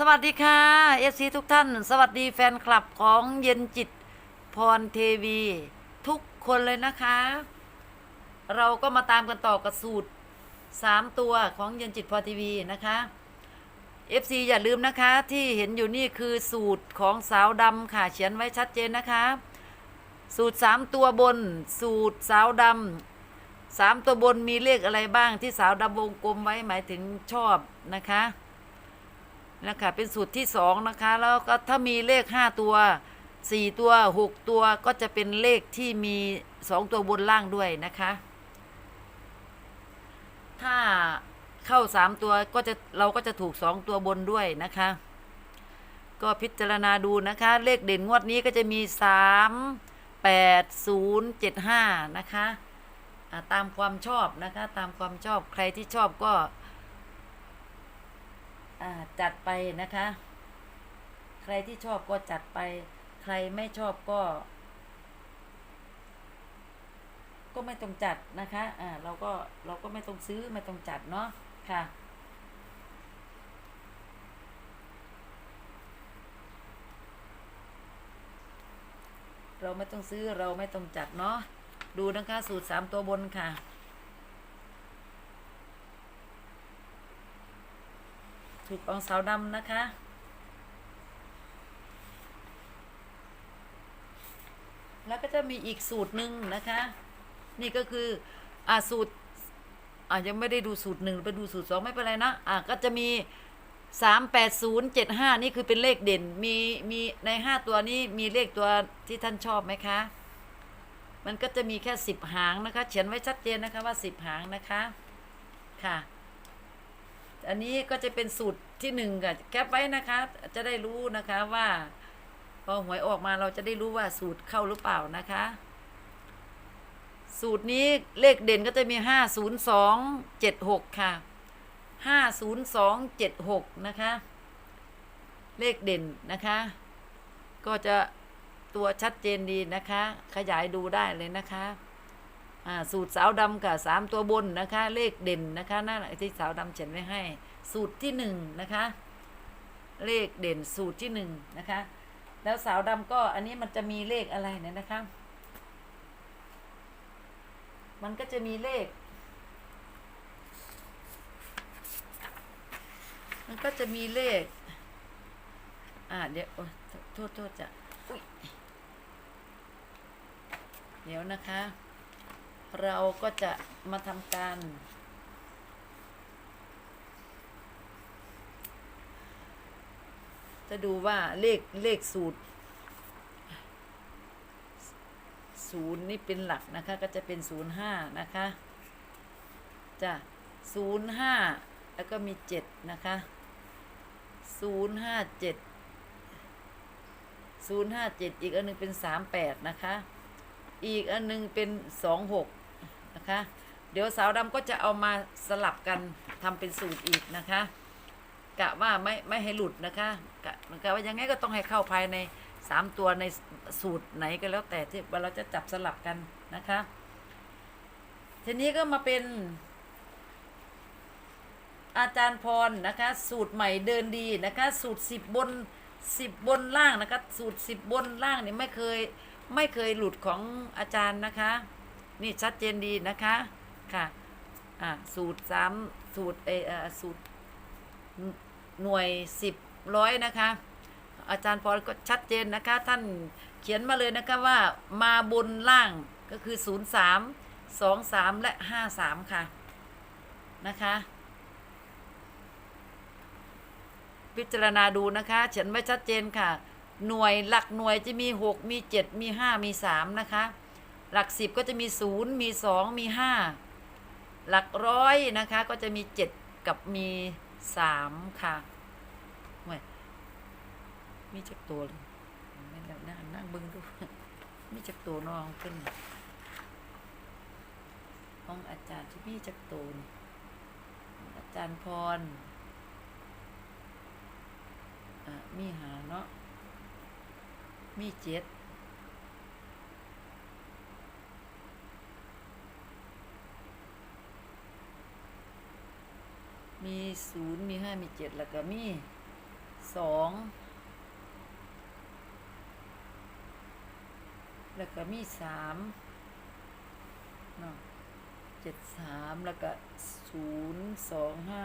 สวัสดีค่ะเอฟซีทุกท่าน สวัสดีแฟนคลับของเย็นจิตพรเทวี ทุกคนเลยนะคะ เราก็มาตามกันต่อกับสูตรสามตัวของเย็นจิตพรทีวีนะคะ FC อย่าลืมนะคะที่เห็นอยู่นี่คือสูตรของสาวดำค่ะเขียนไว้ชัดเจนนะคะ สูตรสามตัวบน สูตรสาวดำสามตัวบนมีเลขอะไรบ้างที่สาวดำวงกลมไว้หมายถึงชอบนะคะ นะคะเป็นสูตรที่สองนะคะแล้วก็ถ้ามีเลขห้าตัวสี่ตัวหกตัวก็จะเป็นเลขที่มีสองตัวบนล่างด้วยนะคะ ถ้าเข้าสามตัวก็จะเราก็จะถูกสองตัวบนด้วยนะคะ ก็พิจารณาดูนะคะ เลขเด่นงวดนี้ก็จะมีสามแปดศูนย์เจ็ดห้านะคะตามความชอบนะคะ ตามความชอบใครที่ชอบก็ จัดไปนะคะ ใครที่ชอบก็จัดไป ใครไม่ชอบก็ ก็ไม่ต้องจัดนะคะอ่าเราก็เราก็ไม่ต้องซื้อไม่ต้องจัดเนาะค่ะเราไม่ต้องซื้อเราไม่ต้องจัดเนาะดูนะคะสูตรสามตัวบนค่ะ ถูกของสาวดำนะคะ แล้วก็จะมีอีกสูตรหนึ่งนะคะ นี่ก็คืออ่าสูตรอ่ายังไม่ได้ดูสูตรหนึ่งไปดูสูตรสองไม่เป็นไรนะอ่าก็จะมีสามแปดศูนย์เจ็ดห้านี่คือเป็นเลขเด่น มีมีในห้าตัวนี้มีเลขตัวที่ท่านชอบไหมคะ มันก็จะมีแค่สิบหางนะคะ เขียนไว้ชัดเจนนะคะว่าสิบหางนะคะ ค่ะ อันนี้ก็จะเป็นสูตรที่หนึ่งค่ะแคปไว้นะคะ จะได้รู้นะคะว่า พอหวยออกมาเราจะได้รู้ว่าสูตรเข้าหรือเปล่านะคะ สูตรนี้เลขเด่นก็จะมีห้าศูนย์สองเจ็ดหกค่ะห้าศูนย์สองเจ็ดหกนะคะ เลขเด่นนะคะ ก็จะตัวชัดเจนดีนะคะ ขยายดูได้เลยนะคะ สูตรสาวดำกับสามตัวบนนะคะ เลขเด่นนะคะนั่นแหละที่สาวดำเขียนไว้ให้ สูตรที่หนึ่งนะคะ เลขเด่นสูตรที่หนึ่งนะคะ แล้วสาวดำก็อันนี้มันจะมีเลขอะไรเนี่ยนะคะ มันก็จะมีเลข มันก็จะมีเลข อ่าเดี๋ยวโอ๊ยโทษโทษจะเดี๋ยวนะคะ เราก็จะมาทำการ จะดูว่าเลขเลขสูตรศูนย์นี่เป็นหลักนะคะ ก็จะเป็นศูนย์ห้านะคะจะศูนย์ห้าแล้วก็มีเจ็ดนะคะศูนย์ห้าเจ็ดศูนย์ห้าเจ็ดอีกอันหนึงเป็นสามแปดนะคะ อีกอันหนึงเป็นสองหก นะคะ เดี๋ยวสาวดำก็จะเอามาสลับกันทำเป็นสูตรอีกนะคะ กะว่าไม่ไม่ให้หลุดนะคะกะกะว่ายังไงก็ต้องให้เข้าภายในสามตัวในสูตรไหนก็แล้วแต่ที่เราจะจับสลับกันนะคะ ทีนี้ก็มาเป็นอาจารย์พรนะคะ สูตรใหม่เดินดีนะคะ สูตรสิบบนสิบบนล่างนะคะ สูตรสิบบนล่างนี่ไม่เคยไม่เคยหลุดของอาจารย์นะคะ นี่ชัดเจนดีนะคะค่ะอ่าสูตรสามสูตรเออสูตรหน่วยสิบร้อยนะคะ อาจารย์พรก็ชัดเจนนะคะ ท่านเขียนมาเลยนะคะว่ามาบนล่างก็คือ0 3 2 3และ5 3ค่ะนะคะพิจารณาดูนะคะเขียนไว้ชัดเจนค่ะ หน่วยหลักหน่วยจะมี 6 มี 7 มี 5 มี 3 นะคะ หลัก10ก็จะมี0มี2มี5หลักร้อยนะคะก็จะมี7กับมี3ค่ะเว้ยมีจักตัวเลยไม่แล้วนั่งนั่งบึงดูมีจักตัวน้องขึ้นห้องอาจารย์ที่มีจักตัวนี่อาจารย์พรอะมีหาเนาะมีเจ็ด มีศูนย์มีห้ามีเจ็ดแล้วก็มีสองแล้วก็มีสามเนาะเจ็ดสามแล้วก็ศูนย์สองห้า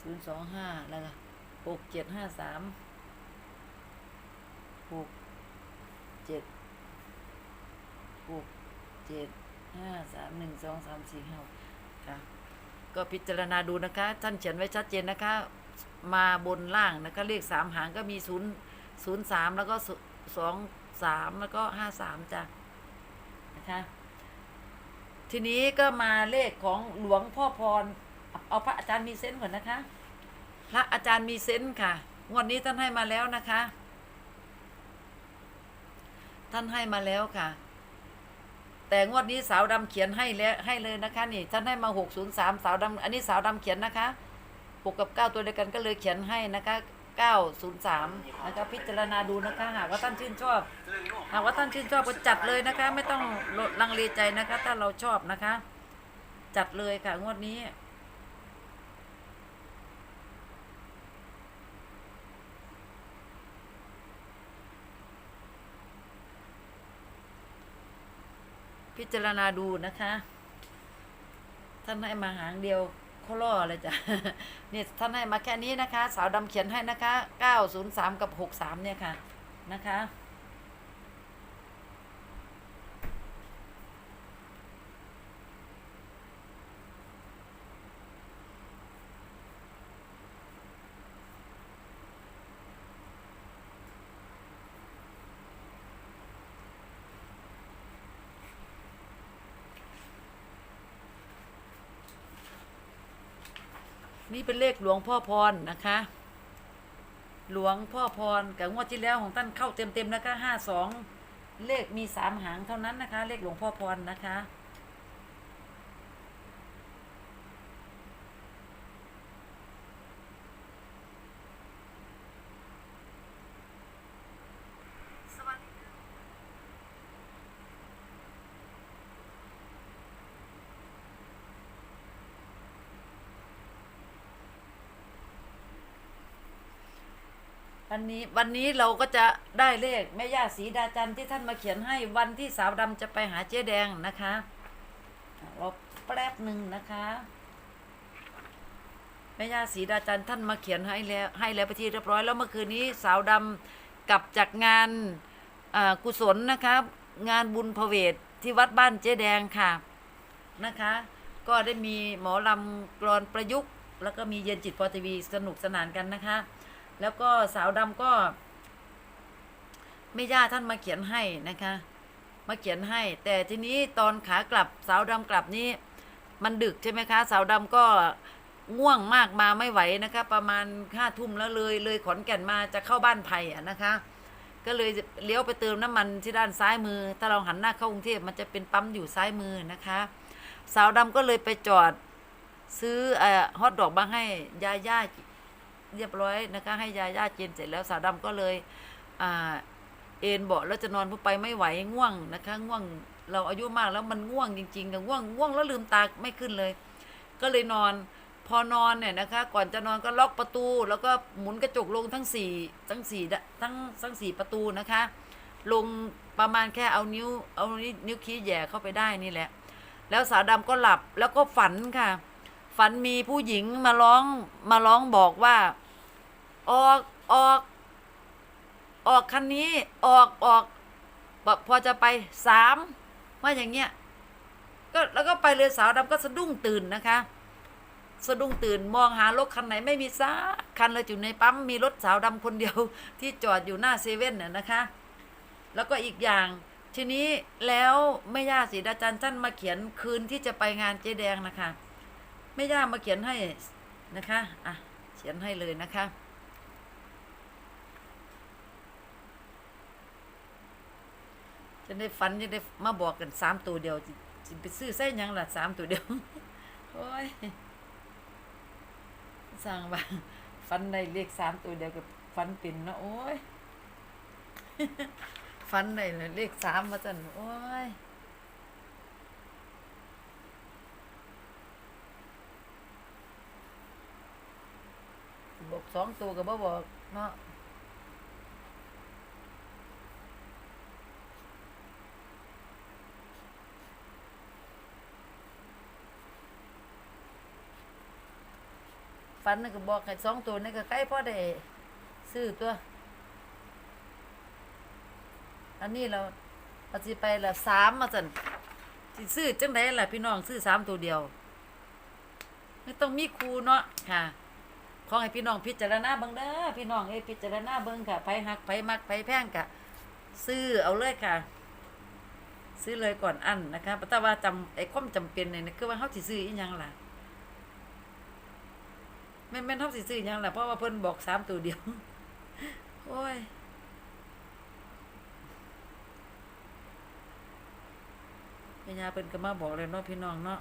ศูนย์สองห้าแล้วก็หกเจ็ดห้าสามหกเจ็ดหกเจ็ดห้าสามหนึ่งสองสามสี่ห้าค่ะ ก็พิจารณาดูนะคะ ท่านเขียนไว้ชัดเจนนะคะ มาบนล่างนะคะเลขสามหางก็มีศูนย์ศูนย์สามแล้วก็สองสามแล้วก็ห้าสามจ้ะนะคะทีนี้ก็มาเลขของหลวงพ่อพร เอาพระอาจารย์มีเซนก่อนนะคะ พระอาจารย์มีเซนค่ะงวดนี้ท่านให้มาแล้วนะคะ ท่านให้มาแล้วค่ะ แต่งวดนี้สาวดำเขียนให้แล้วให้เลยนะคะนี่ท่านให้มาหกศูนย์สามสาวดำอันนี้สาวดำเขียนนะคะหกกับเก้าตัวเดียวกันก็เลยเขียนให้นะคะเก้าศูนย์สามนะคะพิจารณาดูนะคะหากว่าท่านชื่นชอบ หากว่าท่านชื่นชอบก็จัดเลยนะคะ ไม่ต้องลังเลใจนะคะ ถ้าเราชอบนะคะ จัดเลยค่ะงวดนี้ พิจารณาดูนะคะ ท่านให้มาหางเดียวเขาล่อเลยจ้ะเนี่ยท่านให้มาแค่นี้นะคะ สาวดำเขียนให้นะคะ 903 กับ 63 เนี่ยค่ะนะคะ นี่เป็นเลขหลวงพ่อพรนะคะ หลวงพ่อพรกับงวดที่แล้วของท่านเข้าเต็มๆนะคะห้าสองเลขมีสามหางเท่านั้นนะคะ เลขหลวงพ่อพรนะคะ วันนี้วันนี้เราก็จะได้เลขแม่ย่าสีดาจันที่ท่านมาเขียนให้วันที่สาวดำจะไปหาเจ๊แดงนะคะรอแป๊บหนึ่งนะคะแม่ย่าสีดาจันท่านมาเขียนให้แล้วให้แล้วไปที่เรียบร้อยแล้วเมื่อคืนนี้สาวดำกลับจากงานกุศลนะคะงานบุญพเวทที่วัดบ้านเจ๊แดงค่ะนะคะ ก็ได้มีหมอลำกรอนประยุกต์ แล้วก็มีเย็นจิตพอทีวีสนุกสนานกันนะคะ แล้วก็สาวดำก็ไม่ย่าท่านมาเขียนให้นะคะ มาเขียนให้ แต่ทีนี้ตอนขากลับสาวดำกลับนี้ มันดึกใช่ไหมคะ สาวดำก็ง่วงมากมาไม่ไหวนะคะ ประมาณห้าทุ่มแล้วเลย เลยขอนแก่นมาจะเข้าบ้านไผ่อะนะคะ ก็เลยเลี้ยวไปเติมน้ำมันที่ด้านซ้ายมือ ถ้าเราหันหน้าเข้ากรุงเทพมันจะเป็นปั๊มอยู่ซ้ายมือนะคะ สาวดำก็เลยไปจอดซื้อฮอทดอกมาให้ยาย่า เรียบร้อยนะคะ ให้ยาย่าเจนเสร็จแล้วสาวดำก็เลยอ่าเอนเบาะแล้วจะนอนเพราะไปไม่ไหวง่วงนะคะ ง่วงเราอายุมากแล้วมันง่วงจริงๆกับง่วงง่วงแล้วลืมตาไม่ขึ้นเลย ก็เลยนอนพอนอนเนี่ยนะคะ ก่อนจะนอนก็ล็อกประตู แล้วก็หมุนกระจกลงทั้งสี่ทั้งสี่ดทั้งทั้งสี่ประตูนะคะ ลงประมาณแค่เอานิ้ว เอานิ้วนิ้วขี้แย่เข้าไปได้นี่แหละ แล้วสาวดำก็หลับแล้วก็ฝันค่ะ ฝันมีผู้หญิงมาร้องมาร้องบอกว่า ออกออกออกคันนี้ออกออกพอพอจะไปสามว่าอย่างเงี้ยก็แล้วก็ไปเลยสาวดำก็สะดุ้งตื่นนะคะ สะดุ้งตื่นมองหารถคันไหนไม่มีซักคันเลยอยู่ในปั๊มมีรถสาวดำคนเดียวที่จอดอยู่หน้าเซเว่นน่ะนะคะ แล้วก็อีกอย่างทีนี้แล้วแม่ย่าศรีดาจันทร์ท่านมาเขียนคืนที่จะไปงานเจ๊แดงนะคะ แม่ย่ามาเขียนให้นะคะอะเขียนให้เลยนะคะจะได้ฝันจะได้มาบอกกันสามตัวเดียวสิสิไปซื้อไส้ยังล่ะสามตัวเดียวโอ้ยสั่งว่าฟันได้เลขสามตัวเดียวกับฟันปิ่นนะโอ้ยฟันได้เลยเลขสามมาจันโอ้ย บ บอก สองตัวก็บ่บอกเนาะฟันนี่ก็บอกให้สองตัวนี่ก็ใกล้พอได้ซื้อตัว อันนี้เราเราสิไปละสามมาสั่นสิซื้อจังไดล่ะพี่น้องซื้อสามตัวเดียวไม่ต้องมีครูเนาะค่ะ ขอให้พี่น้องพิจารณาเบิ่งเด้อพี่น้องเอ้พิจารณาเบิ่งค่ะไผหักไผมักไผแพงกะซื้อเอาเลยค่ะ ซื้อเลยก่อนอันนะคะแต่ว่าจำไอ้ความจำเป็นเนี่ยคือว่าเฮาสิซื้ออีหยังล่ะแม่นแม่นเฮาสิซื้ออีหยังล่ะเพราะว่าเพิ่นบอกสามตัวเดียวโอ้ยแม่ยาเพิ่นก็มาบอกเลยเนาะพี่น้องเนาะ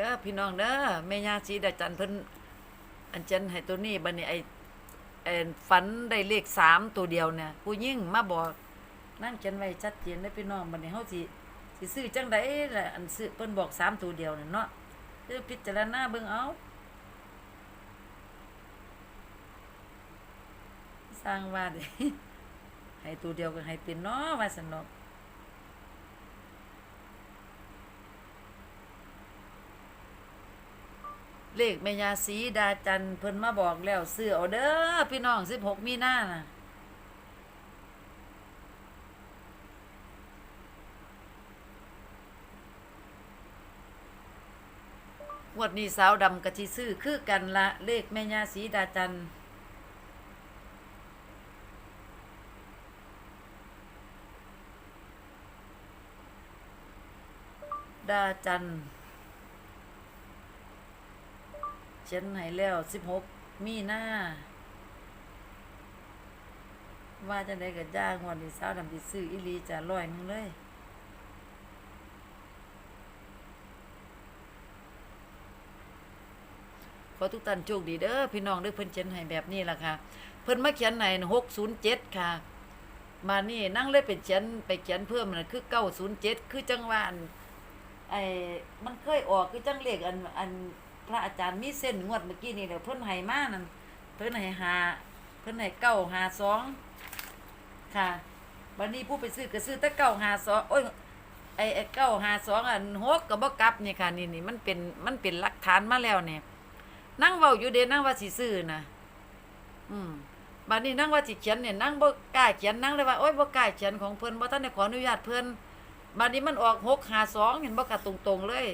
ด้อพี่น้องเด้อแม่ย่าสีดาจันเพิ่นอันเจนให้ตัวนี้บัดนี้ไอ้ไอ้ฝันได้เลขสามตัวเดียวเนี่ยผู้ยิ่งมาบอกนั่งเขียนไว้ชัดเจนได้พี่น้องบัดนี้เฮาสิสิซื้อจังไดล่ะอันซื้อเพิ่นบอกสามตัวเดียวน่ะเนาะคือพิจารณาเบิ่งเอาสร้างว่าด้ให้ตัวเดียวก็ให้เป็นเนาะว่าสนอก เลขแม่ยาสีดาจันเพิ่นมาบอกแล้วซื้อเอาเด้อพี่น้องสิบหกมีหน้าน่ะงวดนี้สาวดำกะทิซื้อคือกันละเลขแม่ยาสีดาจันดาจันเขียนให้แล้วสิบหกมีหน้า ว่าจะได้กับจ้างวันที่สาดำที่ซื้ออีลีจะร้อยนึงเลยขอทุกท่านโชคดีเด้อพี่น้องเด้อเพิ่นเขียนให้แบบนี้ล่ะค่ะ เพิ่นมาเขียนให้หกศูนย์เจ็ดค่ะ มานี่นั่งเลยเป็นเขียนไปเขียนเพิ่มน่ะคือเก้าศูนย์เจ็ดคือจังหวะอันไอ้มันเคยออกคือจังเลขอันอัน ระอาจารย์มีเส้นงวดเมื่อกี้นี่เดี๋ยวเพิ่นให้มานั่นเพิ่นให้หาเพิ่นให้เก้าหาสองค่ะวันนี้ผู้ไปซื้อก็ซื้อแต่เก้าหาสองโอ้ยไอ้ไอเก้าหาสองอันหกก็บ่กลับนี่ค่ะนี่นี่มันเป็นมันเป็นหลักฐานมาแล้วเนี่ยนั่งเว้าอยู่เด้นั่งว่าสิซื้อนะอืมบัดนี้นั่งว่าสิเขียนเนี่ยนั่งบ่กล้าเขียนนั่งเลยว่าโอ้ยบ่กล้าเขียนของเพิ่นบ่ทันได้ขออนุญาตเพิ่นบัดนี้มันออกหกหาสองเห็นบ่กะตรงๆเลย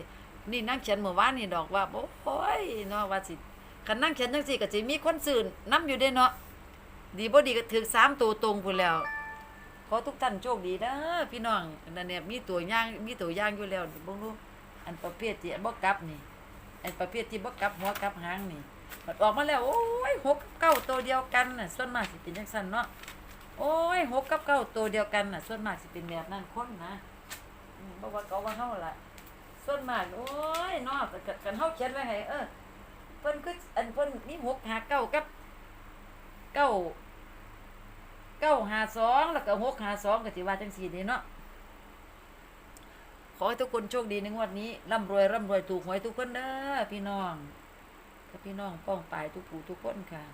นี่นั่งเขียนเมื่อวานนี่ดอกว่าโอ้ยเนาะว่าสิคันนั่งเขียนจังซี่ก็สิมีคนซื้อนํอยู่เด้เนาะดีบ่ดีก็ถึกสามตัวตรงพุ่นแล้ว ขอทุกท่านโชคดีนะพี่น้องนั่นเนี่ยมีตัวย่างมีตัวย่างอยู่แล้วบ่งดูอันประเภทที่บ่กลับนี่ อันประเภทที่บ่กลับหัวกลับหางนี่มันออกมาแล้ว โอ้ยหกเก้าตัวเดียวกันน่ะส่วนมากสิเป็นจังซั่นเนาะโอ้ยหกกับเก้าตัวเดียวกันน่ะส่วนมากสิเป็นแบบนั้นคนนะอืมบ่ว่าเก่าว่าเฮาล่ะ ส่วนมากโอ้ยนาะกันกันเฮาเขียนไว้ให้เออเพิ่นคืออันเพิ่นมีหกหาเก้ากับเก้าเก้าหาสองแล้วก็หกหาสองก็สิว่าจังซี่นี่เนาะขอให้ทุกคนโชคดีในงวดนี้ร่ำรวยร่ำรวยถูกหวยทุกคนเด้อพี่น้องกับพี่น้องป้องปายทุกผู้ทุกคนค่ะ